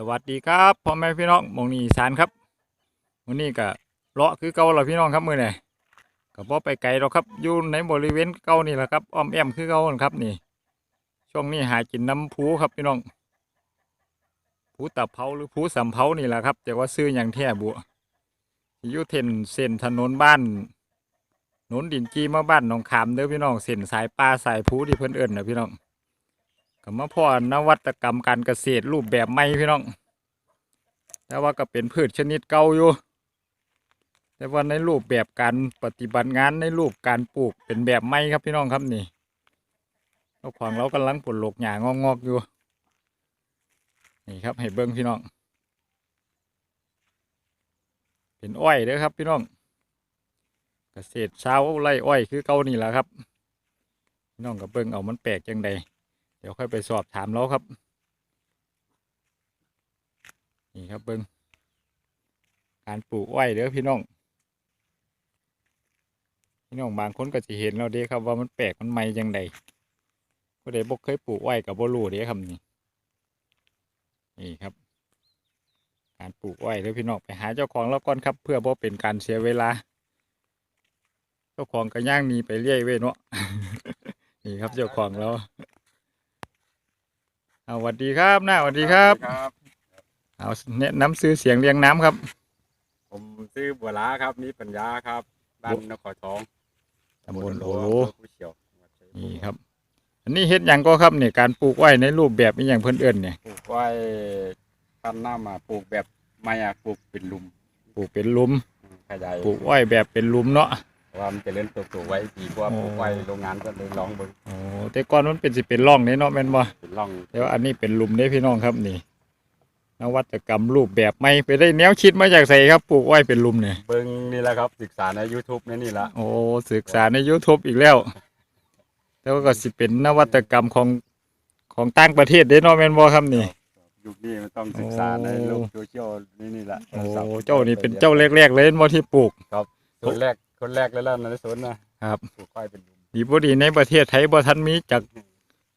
สวัสดีครับพ่อแม่พี่น้องมองนีอีสานครับวันนี้ก็เลาะคือเก่าและพี่น้องครับมือนี่ก็บ่ไปไกลหรอกครับอยู่ในบริเวณเก่านี่แหละครับอ้อมแอมคือเก่านครับนี่ ช่วงนี้หากินน้ำผูครับพี่น้องผูตะเภาหรือผูสำเภานี่แหละครับแต่ว่าซื้ออย่างแท้บัวอยู่เทนเส้นถนนบ้านนนดินจีมาบ้านหนองขามเด้อพี่น้องเส้นสายปลาสายผูที่เพิ่นเอิ้นนะพี่น้อง ก็มาพ่อนวัตกรรมการเกษตรรูปแบบใหม่พี่น้อง แต่ว่าก็เป็นพืชชนิดเก่าอยู่ แต่ว่าในรูปแบบการปฏิบัติงานในรูปการปลูกเป็นแบบใหม่ครับพี่น้องครับนี่เจ้าของเรากำลังปลูกหลกหญ้างอกๆอยู่นี่ครับให้เบิ้งพี่น้อง เป็นอ้อยเด้อครับพี่น้อง เกษตรชาวไร่อ้อยคือเก่านี่แหละครับ พี่น้องกับเบิ้งเอามันแปลกจังใด ดี๋ยวค่อยไปสอบถามเราครับ นี่ครับเบิ้งการปลูกอ้อยเด้อพี่น้อง พี่น้องบางคนก็จะเห็นเราเด้ครับว่ามันแปลกมันใหม่จังใดผู้ใดบ่เคยปลูกอ้อยกับบ่รูเด้ครับนี่นี่ครับ การปลูกอ้อยเด้อพี่น้องไปหาเจ้าของแล้วก่อนครับ เพื่อบ่เป็นการเสียเวลา เจ้าของก็ย่างนี้ไปเรื่อยเว้ยเนาะนี่ครับเจ้าของเรา เอาสวัสดีครับหน้าสวัสดีครับ ครับ เอาแนะนำซื้อเสียงเรียงน้ำครับ ผมซื้อบัวลาครับ มีปัญญาครับ บ้านนครทองตำบลโอโลอำเภอผู้เชี่ยวจังหวัดชัยภูมินี่ครับ อันนี้เฮ็ดหยังก็ครับเนี่ยการปลูกไว้ในรูปแบบนี้อย่างเพิ่นเอิ้นเนี่ย ปลูกไว้พันหน้ามาปลูกแบบไม่อะปลูกเป็นหลุม ปลูกเป็นหลุม ขยาย ปลูกไว้แบบเป็นหลุมเนาะเพราะ ว่ามันเจะเล่นตัวตัวไว้ดีกว่าโอ้ปลูกไว้โรงงานก็เลยลองเบิ่งโอ้แต่ก่อนมันเป็นสิเป็นร่องเนี่ยเนาะแม่นบ่เป็นร่องแต่ว่าอันนี้เป็นหลุมเด้พี่น้องครับนี่นวัตกรรมรูปแบบใหม่ไปได้แนวคิดมาจากไสครับปลูกไว้เป็นหลุมเนี่ยเบิ่งนี่แหละครับศึกษาใน YouTube นี่นี่ละโอ้ศึกษาใน YouTube อีกแล้วแต่ว่าก็สิเป็นนวัตกรรมของของต่างประเทศเด้เนาะแม่นบ่ครับนี่ยุคนี้มันต้องศึกษาในโลกโซเชียลนี่นี่ละโอ้เจ้านี่เป็นเจ้าแรกๆเลยเห็นบ่ที่ปลูกคนแรก คนแรกเลยแล้วในสวนนะครับปลูกไว้เป็นหลุมดีบ่ดีในประเทศไทยบ่ทันมีจัก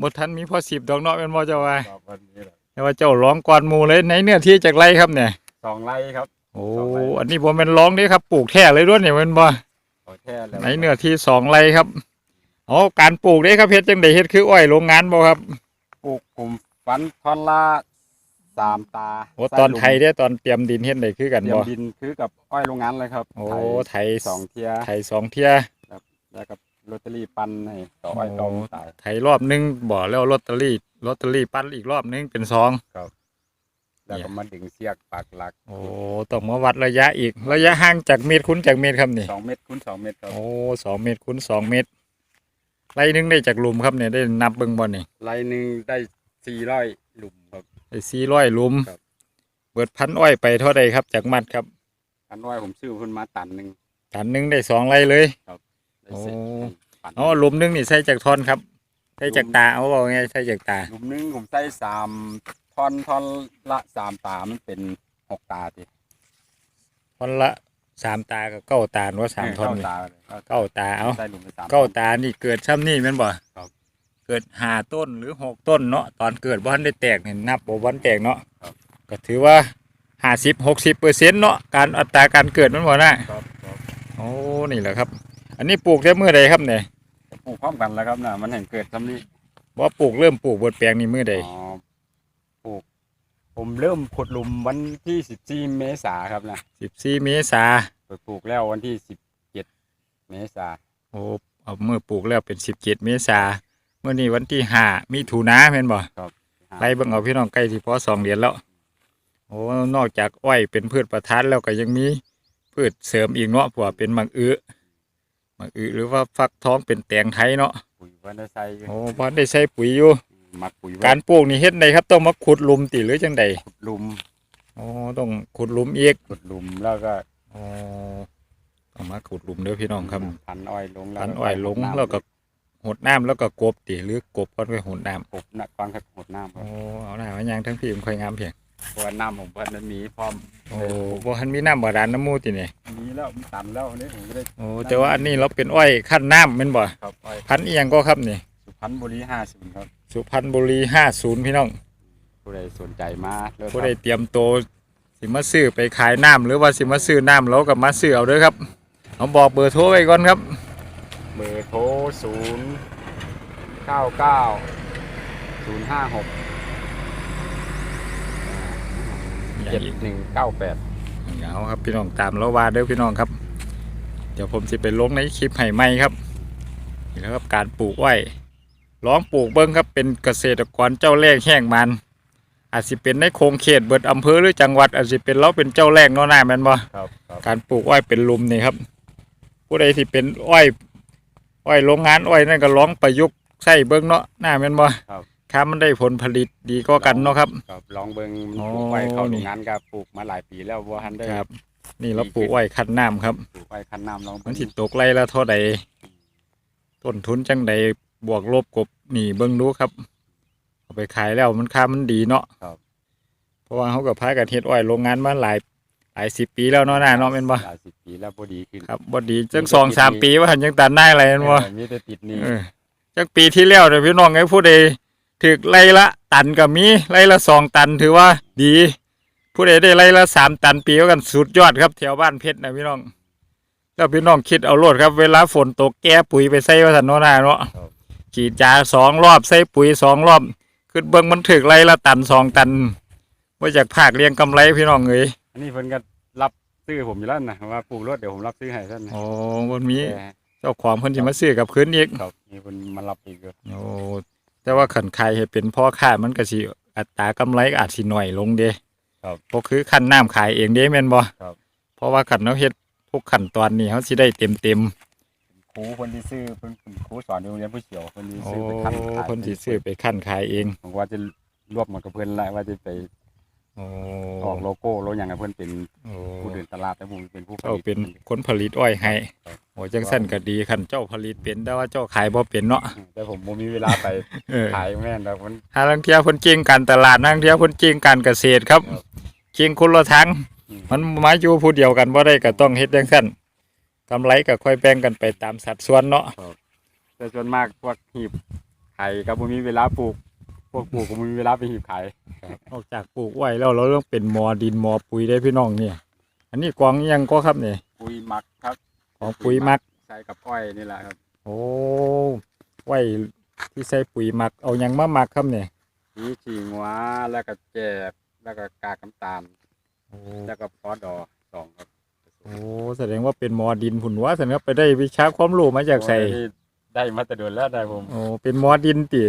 บ่ทันมีพอสิบดอกเนาะแม่นบ่เจ้าว่าครับวันนี้แหละแต่ว่าเจ้าร้องก่อนหมู่เลยในเนื้อที่จากไรครับเนี่ย สองไร่ครับโอ้สองไร่อันนี้บ่แม่นร้องเด้ครับปลูกแท้เลยด้วยเนี่ยแม่นบ่ขอแท้แล้วในเนื้อที่สองไรครับอ๋อการปลูกเด้ครับเฮ็ดจังได๋เฮ็ดคืออ้อยโรงงานบ่ครับปลูกกลุ่มฟันท่อนละ สามตาโอ้ตอนไทยเด้ตอนเตรียมดินเฮ็ดได้คือกันเตรียบ่มดินคือกับอ้อยโรงงานเลยครับ โอ้ไถไทยสองเทียไทยสองเที่ยแล้วกับลอตเตอรี่ปันให้ต่ออ้อยตองตายไทยรอบหนึงบ่แล้วลอตเตอรี่ลอตเตอรี่ปั้นอีกรอบหนึงเป็นสองแล้วก็มาดึงเสียกปากหลัก โอ้ต้องมาวัดระยะอีก ระยะห่างจากเมตรคูณจากเมตรครับนี่สองเมตรคูณสองเมตรครับ โอ้สองเมตรคูณสองเมตร ไรหนึงได้จากหลุมครับเนี่ยได้นับเบิ่งบ่นี่ไรหนึ่งได้สี่ร้อยหลุมครับ ได้สี่ร้อยหลุมครับเปิดพันอ้อยไปเท่าใดครับ จากมัดครับ อันอ้อยผมซื้อเพิ่นมาตันหนึ่งตันหนึงได้สองไรเลย ได้เสร็จโอ้ปันอ๋อหลุมหนึงนี่ใส่จากท่อนครับ ใส่จากตาเอาบอกไงใส่จากตา หลุมหนึงผมใส่สามท่อนท่อนละสามตามันเป็นหกตาทีท่อนละสามตากับเก้าตาหรือว่าสามท่อนเก้นี่ตาเลยเก้าตาเอาใส่หลุมไปสาม เก้าตานี่เกิดซ้ำนี่แม่นบ่ครับ เกิดห้าต้นหรือหกต้นเนาะตอนเกิดบ่ทันได้แตกนี่นับบ่วันแตกเนาะครับก็ถือว่าห้าสิบหกสิบเปอร์เซ็นต์เนาะการอัตราการเกิดมันบ่น่ะครับครับโอ้นี่แหละครับ อันนี้ปลูกได้เมื่อใดครับเนี่ยปลูกพร้อมกันแล้วครับนะมันเห็นเกิดซ้ำนี้ว่าปลูกเริ่มปลูกบนแปลงนี่เมื่อใดอ๋อปลูก ผมเริ่มขุดหลุมวันที่สิบสี่เมษาครับนะสิบสี่เมษาไปปลูกแล้ววันที่สิบเจ็ดเมษาโอ้เอาเมื่อปลูกแล้วเป็นสิบเจ็ดเมษาเมื่อนี้วันที่ห้ามีถุนาแม่นบ่ไล่เบิ่งเอาพี่น้องใกล้ที่พอสองเดือนแล้ว โอ้นอกจากอ้อยเป็นพืชประทานแล้วก็ยังมีพืชเสริมอีกเนาะเพราะว่าเป็นมังอือมังอือหรือว่าฟักทองเป็นแตงไทยเนาะปุ๋ยวันได้ใส่อยู่โอ้พอได้ใช้ปุ๋ยอยู่หมักปุ๋ยไว้การปลูกนี่เฮ็ดไดครับ ต้องมาขุดหลุมติหรือจังใดขุดหลุมโอ้ต้องขุดหลุมอีกขุดหลุมแล้วก็อ๋อต้องมาขุดหลุมเด้อพี่น้องครับพันอ้อยลงพันอ้อยลงแล้วก็ หดน้ำแล้วก็กบตีหรือกบก็ไปหดน้กบหนักฟังครับหดน้ำำครัโอ้บเอาหน้ามายังทั้งพี่มันค่อยงามเพียงเพราะว่าน้ำผมเพิ่นมันมีพร้อมโอ้บ่ทันมีน้ำบาดาลน้ำมูติเนี่ยมีแล้วมีตันแล้วอันนี้ผมก็ได้โอ้แต่ว่าอันนี้เราเป็นอ้อยขั้นน้ำแม่นบ่ครับอ้อยพันธุ์อีหยังก็ครับนี่ สุพรรณบุรีห้าสิบครับสุพรรณบุรีห้าศูนย์พี่น้องผู้ใดสนใจมาเริ่มผู้ใดเตรียมโตวสิมาซื้อไปขายน้ำหรือว่าสิมาซื้อน้ำแล้วก็มาซื้อเอาเด้อครับเอาบอกเบอร์โทรไว้ก่อนครับ เบอร์โทรศูนย์เก้าเก้าศูนย์ห้าหกเจ็ดหนึ่งเก้าแปดเอาครับพี่น้องตามแล้วว่าเด้อพี่น้องครับ เดี๋ยวผมสิไปลงในคลิปให้ใหม่ครับนี่แหล้วครับการปลูกอ้อยลองปลูกเบิ้งครับเป็นเกษตรกรเจ้าแรกแห้งมัน อาจสิเป็นในโครงเขตเบิดอำเภอหรือจังหวัดอาจสิเป็นเราเป็นเจ้าแรกเนาะหน้าแม่นบ่ครับครับการปลูกอ้อยเป็นลุมนี่ครับ ผู้ใดที่เป็นอ้อย อ้อยโรงงานอ้อยนั่นก็ลองประยุกต์ใส่เบิ้งเนาะหน้าแม่นบ่ครับค้ามันได้ผลผลิตดีก็กันเนาะครับ ครับลองเบิ่งอ๋อปลูกไว้เข้านี่โรงงานก็ปลูกมาหลายปีแล้วว่าทันได้ครับ นี่เราปลูกอ้อยคัดน้ำครับ ปลูกไว้คันน้ำลองมัเบิ่นงสิตกไร่ละเท่าใดต้นทุนจังใดบวกลบกบหนีเบิ่งดูครับ เอาไปขายแล้วมันค่ามันดีเนาะครับเพราะว่าเขากับพากันเฮ็ดอ้อยโรงงานมาหลาย หลายสิบปีแล้วเนาะน่าเนาะแม่นบ่หลายสิบปีแล้วพอดีขึ้นครับบ่ดีจังสองสามปีว่าหันยังตัดได้อะไรแม่นบ่เออมีแต่ติดหนี่เออจักปีที่แล้วเนี่ยพี่น้องไอ้ผู้ใดถึกไร่ละตันก็มีไร่ละสองตันถือว่าดี ผู้ใดได้ไร่ละสามตันปีก็กันสุดยอดครับแถวบ้านเพชรนะพี่น้องแล้วพี่น้องคิดเอาโลดครับ เวลาฝนตกแก้ปุ๋ยไปใส่ว่าสันโนนาเนาะฉีดยาสองรอบใส่ปุ๋ยสองรอบขึ้นเบิ้งมันถึกไร่ละตันสองตันว่าจากภาคเลี้ยงกำไรพี่น้องเอ้ย อันนี้เพิ่นก็รับซื้อผมอยู่แล้วนะว่าปลูกรถเดี๋ยวผมรับซื้อให้ท่านนะโอ้วันมีแต่เจ้าของเพิ่นสิมาซื้อกับคืนอีกครับมีคนมารับอีกก็โอ้แต่ว่าขันขายให้เป็นพ่อค้ามันก็สิอัตรากำไรก็อาจสิหน่อยลงเด้ครับเพราะคือขั้นน้ำขายเองเด้แม่นบ่ครับ เพราะว่าขันเราเฮ็ดทุกขั้นตอนนี่เขาสิได้เต็มเต็มครูคนที่ซื้อเพิ่นเป็นครูสอนอยู่โรงเรียนผู้เฉียวคนที่ๆโอ้ซื้อไปคันขายคนสิซื้อไปขั้นขายเองผมว่าจะรวบหมดกับเพิ่นแหละว่าจะไป โอ้ออกโลโก้โลอย่างกับเพิ่นเป็นโอ้ผู้เดินตลาดแต่ผมเป็นผู้ผเจ้าลิตเป็นคนผลิตอ้อยให้ครับโอ้จังสั้นก็ดีคันเจ้าผลิตเป็นแต่ว่าเจ้าขายบ่เป็นเนาะแต่ผมบ่มีเวลาไปเออขายแม่นแต่มันหาลังเที่ยเพิ่นจริงการตลาดนังเที่ยเพิ่นจริงการเกษตรครับครับจริงคนละทางอืมมันมาอยู่ผู้เดียวกันบ่ได้ก็ต้องเฮ็ดจังซั่นกำไรก็ค่อยแบ่งกันไปตามสัดส่วนเนาะแต่ส่วนมากพวกหีบไข่ก็บ่มีเวลาปลูก พวกปลูกก็บ่มีเวลาไปหีบขายนอกจากปลูกไว้แล้วเราต้องเป็นมอดินมอปุ๋ยได้พี่น้องเนี่ย อันนี้กวางอิหยังก็ครับเนี่ยปุ๋ยหมักครับของปุ๋ยหมักใส่กับอ้อยนี่แหละครับ โอ้ไว้ที่ใส่ปุ๋ยหมักเอาหยังมาหมักครับเนี่ยมีฉี่งัวแล้วก็แจบแล้วก็กากน้ำตาล โอ้แล้วก็พอดอสองครับโอ้แสดงว่าเป็นมอดินผุนว่าแสดงว่าไปได้วิชาความรู้มาจากใส่ โอ้ยได้มาแต่เดือนแล้วได้ผม โอ้เป็นมอดินติ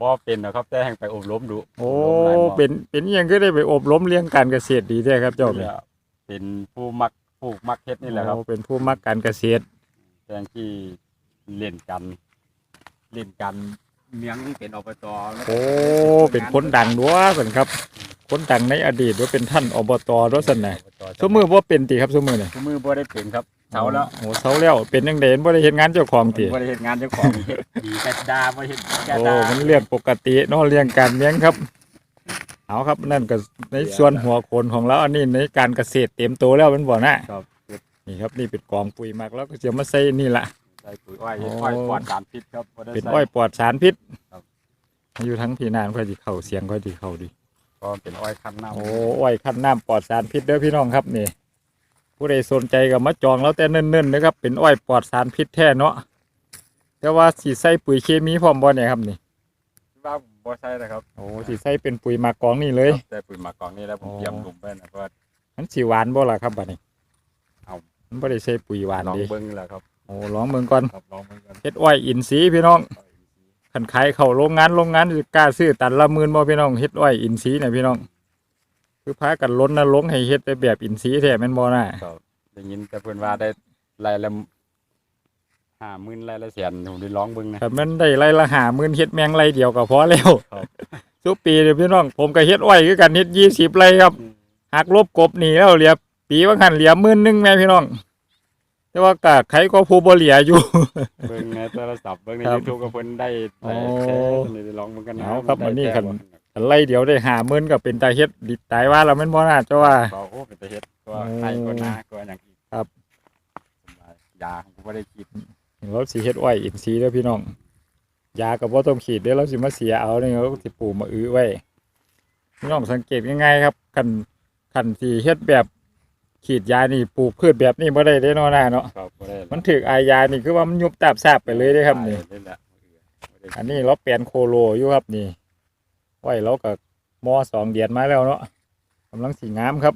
บ่เป็นนะครับ แต่แห่งไปอบรมดูโอ้บรมหลายหม้อเป็นเป็นอิหยังก็ได้ไปอบรมเรื่องการเกษตรดีแท้ครับเจ้านี่เนี่ยแหละเป็นผู้มักปลูกมักเฮ็ดนี่แหละครับ โอ้เป็นผู้มักการเกษตรแตงที่เล่นกัน เล่นกันเมียงเป็นอบตแล้วโอ้เป็นคนดังด้วยสันครับ คนดังในอดีตว่าเป็นท่านอบตด้วยสันนะอบตสมือว่าเป็นติครับสมือเนี่ย ทุกมือบ่ได้เป็นครับ เช้าแล้วโอ้เสาแล้วเป็นยังเด่นบ่ได้เห็นงานเจ้าของติบ่ได้เฮ็ดงานเจ้าของเฮ็ดดีแต่ดาบ่เฮ็ดแก่โอ้ดามันเรื่องปกติเนาะเรื่องการเลี้ยงครับ เอาครับนั่นก็ในส่วนหัวโขนของเราอันนี้ในการเกษตรเต็มตัวแล้วเป็นบ่นะครับนี่ครับนี่เป็นกองปุ๋ยหมักแล้วก็จะมาใส่นี่ละใส่ปุ๋ยอ้อยโอ้อ้อยปลอดสารพิษครับบ่ได้เป็นใส่อ้อยปลอดสารพิษครับอยู่ทั้งพี่นานค่อยสิเข้าเสียงค่อยสิเข้าดีก็เป็นอ้อยคั้นน้ำโอ้อ้อยคั้นน้ำปลอดสารพิษเด้อพี่น้องครับนี่ ผู้ใดสนใจก็มาจองแล้วแต่เนิ่นๆนะครับ เป็นอ้อยปลอดสารพิษแท้เนาะแต่ว่าสีใส่ปุ๋ยเคมีพร้อมบ่เนี่ยครับนี่ว่าบ่ใช่นะครับโอ้สีใส่เป็นปุ๋ยหมักกองนี่เลยแต่ปุ๋ยหมักกองนี่แล้วผมอ๋อเตรียมหลุมไว้นะเพราะว่ามันสีหวานบ่ล่ะครับบัดนี้เอามันบ่ได้ใส่ปุ๋ยหวานลองดิเบิ่งแหละครับโอ้ลองเบิ่งก่อนครับลองเบิ่งกันเฮ็ดอ้อยอินทรีย์พี่น้องคันขายเข้าโรงงานโรงงานสิกล้าซื้อตันละหมื่นบ่พี่น้องเฮ็ดอ้อยอินทรีย์เนี่ยพี่น้อง คือพากันล้นนรกให้เฮ็ดแต่แบบอินทรีย์แท้แม่นบ่น่ะได้ยินแต่เพิ่นว่าได้รายละห้าหมื่นรายละแสนผมได้ร้องเบิ่งนะถ้ามันได้ไรละหาหมื่นเฮ็ดแมงไรเดียวก็พอแล้วครับ ทุกปีเด้อพี่น้องผมก็เฮ็ดอ้อยคือกันเฮ็ดยี่สิบไรครับ หักลบกบหนี่แล้วเหลือปีว่าหันเหลือหมื่นหนึงแม่พี่น้อง แต่ว่ากะใครก็ผู้บ่เหลืออยู่ เบิ่งในโทรศัพท์เบิ่งในครับยูทูบก็เพิ่นได้ได้โอ้แชร์ได้ร้องเบิ่งกันนะเอาครับได้อันนี้แชร์คันบ่กัน ไรเดียวได้หาหมื่นก็เป็นตาเฮ็ดดิตายว่าแล้วแม่นบ่น่าเจ้าว่าก็โอ้เป็นตาเฮ็ดก็โอ้ให้ก็นาก็อย่างอีกครับผมว่ายาผมก็บ่ได้คิดเราสิเฮ็ดอ้อยอินทรีย์เด้อพี่น้องยาก็บ่ต้องฉีดเด้อเราสิมาเสียเอาเนี่ยเราสิปลูกมาอื้อไว้พี่น้องสังเกตง่ายๆครับคันคันที่เฮ็ดแบบขีดยานี่ปลูกพืชแบบนี้บ่ได้เด้เนาะนาเนาะครับบ่ได้ละมันถึกอายานี่คือว่ามันยุบตาบซาบไปเลยเด้ครับนี่ตายเลยละบ่ได้อันนี้เราเปลี่ยนโคโลอยู่ครับนี่ ไว้เราก็มอสองเดือนมาแล้วเนาะกำลังสีงามครับ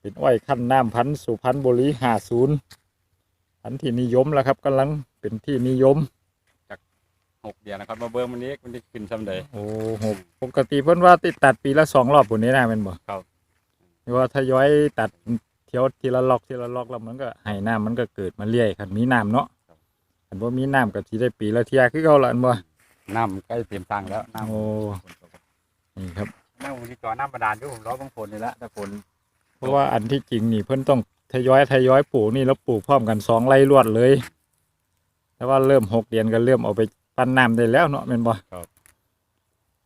เป็นอ้อยขั้นน้ำพันธุ์สุพรรณบุรีห้าศูนย์พันธุ์ที่นิยมแล้วครับกำลังเป็นที่นิยมหกเดือนนะครับมาเบิ่งมันนี้มันได้ขึ้นซ้ำใดโอ้โหปกติเพิ่นว่าติดตัดปีละสองรอบปุ่นนี้นะเป็นบ่ครับหรือว่าทยอยตัดเที่ยวทีละล็อกทีละล็อกแล้วมันก็ให้น้ำมันก็เกิดมาเรื่อยคันมีน้ำเนาะคันบ่มีน้ำก็สิได้ปีละเที่ยคือเก่าละอันบ่ น้ำใกล้เต็มตังแล้วน้ำโอ้นี่ครับน้ำมันที่จอน้ำบาดาลอยู่ผมรอบางฝนนี่ละแต่ฝนเพราะว่าอันที่จริงนี่เพิ่นต้องทยอยทยอยปลูกนี่แล้วปลูกพร้อมกันสองไร่รวดเลย แต่ว่าเริ่มหกเดือนก็เริ่มเอาไปปั้นน้ำได้แล้วเนาะแม่นบ่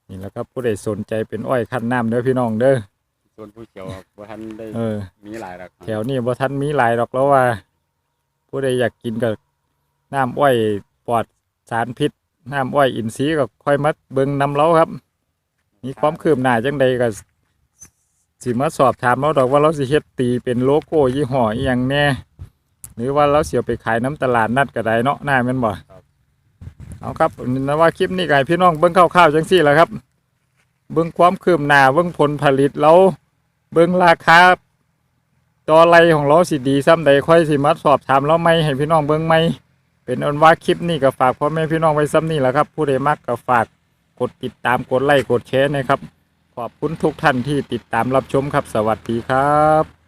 นี่แหล้วครับผู้ใดสนใจเป็นอ้อยคั้นน้ำเด้อพี่น้องเด้อส่วนผู้เขียวบ่ทันได้เออมีหลายหรอกแถวนี้บ่ทันมีหลายดอกแล้วว่า ผู้ใดอยากกินก็น้ำอ้อยปลอดสารพิษ น้ำอ้อยอินทรีย์ก็ค่อยมาเบิ่งนำเราครับ มีความคืบหน้าจังใดก็สิมาสอบถามเราดอกว่าเราสิเฮ็ดตีเป็นโลโก้ยี่ห้ออีหยังแน่ หรือว่าเราเสียไปขายน้ำตลาดนัดก็ได้เนาะน่าแม่นบ่เอาครับนะว่าคลิปนี้ก็ให้พี่น้องเบิ่งคร่าวๆจังซี่แหละครับ เบิ่งความคืบหน้าเบิ่งผลผลิตเราเบิ่งราคาต่อไรของเราสิดีซ้ำใดค่อยสิมาสอบถามเราไหมให้พี่น้องเบิ่งไหม เป็นอันว่าคลิปนี้ก็ฝากพ่อแม่พี่น้องไว้ซ้ำนี่แหละครับ ผู้ใดมักก็ฝากกดติดตามกดไลค์กดแชร์นะครับ ขอบคุณทุกท่านที่ติดตามรับชมครับ สวัสดีครับ